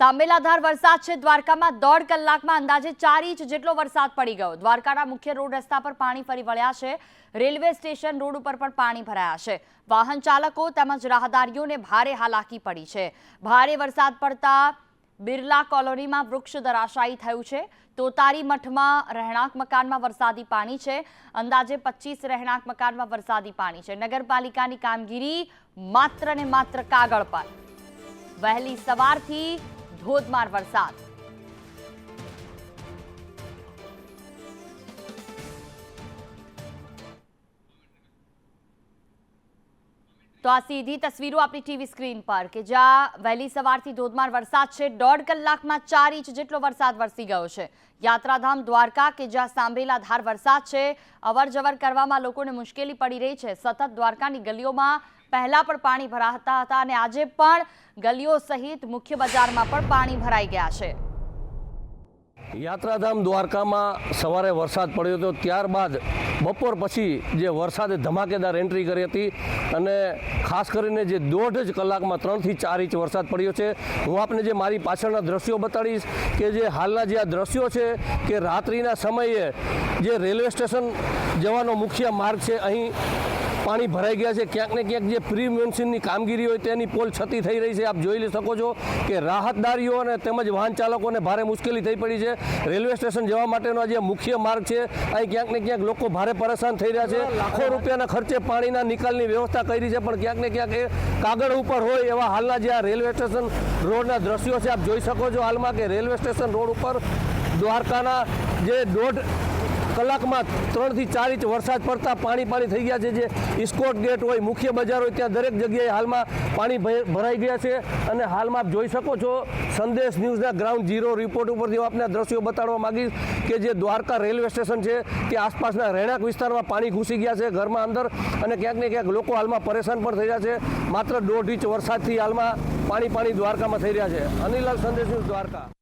સાંબેલાધાર વરસાદ છે. દ્વારકામાં દોઢ કલાકમાં અંદાજે ચાર ઇંચ જેટલો વરસાદ પડી ગયો. દ્વારકાના મુખ્ય રોડ રસ્તા પર પાણી ફરી વળ્યા છે. રેલવે સ્ટેશન રોડ ઉપર પણ પાણી ભરાયા છે. વાહન ચાલકો તેમજ રાહદારીઓને ભારે હાલાકી પડી છે. ભારે વરસાદ પડતા બિરલા કોલોનીમાં વૃક્ષ ધરાશાયી થયું છે. તોતારી મઠમાં રહેણાંક મકાનમાં વરસાદી પાણી છે. અંદાજે પચીસ રહેણાંક મકાનમાં વરસાદી પાણી છે. નગરપાલિકાની કામગીરી માત્ર ને માત્ર કાગળ પર. વહેલી સવારથી ધોધમાર વરસાદ. તો આ સીધી તસવીરો આપણી ટીવી સ્ક્રીન પર કે જ્યાં વહેલી સવારથી ધોધમાર વરસાદ છે. દોઢ કલાકમાં ચાર ઇંચ જેટલો વરસાદ વરસી ગયો છે. યાત્રાધામ દ્વારકા કે જ્યાં સાંભેલા ધાર વરસાદ છે, અવરજવર કરવામાં લોકોને મુશ્કેલી પડી રહી છે. સતત દ્વારકાની ગલીઓમાં પહેલાં પણ પાણી ભરાતા હતા અને આજે પણ ગલીઓ સહિત મુખ્ય બજારમાં પણ પાણી ભરાઈ ગયા છે. યાત્રાધામ દ્વારકામાં સવારે વરસાદ પડ્યો હતો. ત્યારબાદ બપોર પછી જે વરસાદે ધમાકેદાર એન્ટ્રી કરી હતી અને ખાસ કરીને જે દોઢ જ કલાકમાં ત્રણથી ચાર ઇંચ વરસાદ પડ્યો છે. હું આપને જે મારી પાછળના દ્રશ્યો બતાડીશ કે જે હાલના જે આ દ્રશ્યો છે કે રાત્રિના સમયે જે રેલવે સ્ટેશન જવાનો મુખ્ય માર્ગ છે, અહીં પાણી ભરાઈ ગયા છે. ક્યાંક ને ક્યાંક જે પ્રી મોન્સૂનની કામગીરી હોય તેની પોલ છતી થઈ રહી છે. આપ જોઈ શકો છો કે રાહતદારીઓ અને તેમજ વાહન ચાલકોને ભારે મુશ્કેલી થઈ પડી છે. રેલવે સ્ટેશન જવા માટેનો જે મુખ્ય માર્ગ છે. અહીં ક્યાંક ને ક્યાંક લોકો ભારે પરેશાન થઈ રહ્યા છે. લાખો રૂપિયાના ખર્ચે પાણીના નિકાલની વ્યવસ્થા કરી છે, પણ ક્યાંક ને ક્યાંક એ કાગળ ઉપર હોય એવા હાલના જે આ રેલવે સ્ટેશન રોડના દ્રશ્યો છે. આપ જોઈ શકો છો હાલમાં કે રેલવે સ્ટેશન રોડ ઉપર દ્વારકાના જે દોઢ કલાકમાં ત્રણથી ચાર ઇંચ વરસાદ પડતા પાણી પાણી થઈ ગયા છે જે ઇસ્કોટ ગેટ હોય, મુખ્ય બજાર હોય, ત્યાં દરેક જગ્યાએ હાલમાં પાણી ભરાઈ ગયા છે. અને હાલમાં આપ જોઈ શકો છો, સંદેશ ન્યૂઝના ગ્રાઉન્ડ ઝીરો રિપોર્ટ ઉપરથી હું આપને દ્રશ્યો બતાડવા માગીશ કે જે દ્વારકા રેલવે સ્ટેશન છે, તે આસપાસના રહેણાંક વિસ્તારમાં પાણી ઘૂસી ગયા છે ઘરમાં અંદર અને ક્યાંક ને ક્યાંક લોકો હાલમાં પરેશાન પણ થઈ રહ્યા છે. માત્ર દોઢ ઇંચ વરસાદથી હાલમાં પાણી પાણી દ્વારકામાં થઈ રહ્યા છે. અનિલાલ સંદેશ ન્યૂઝ દ્વારકા.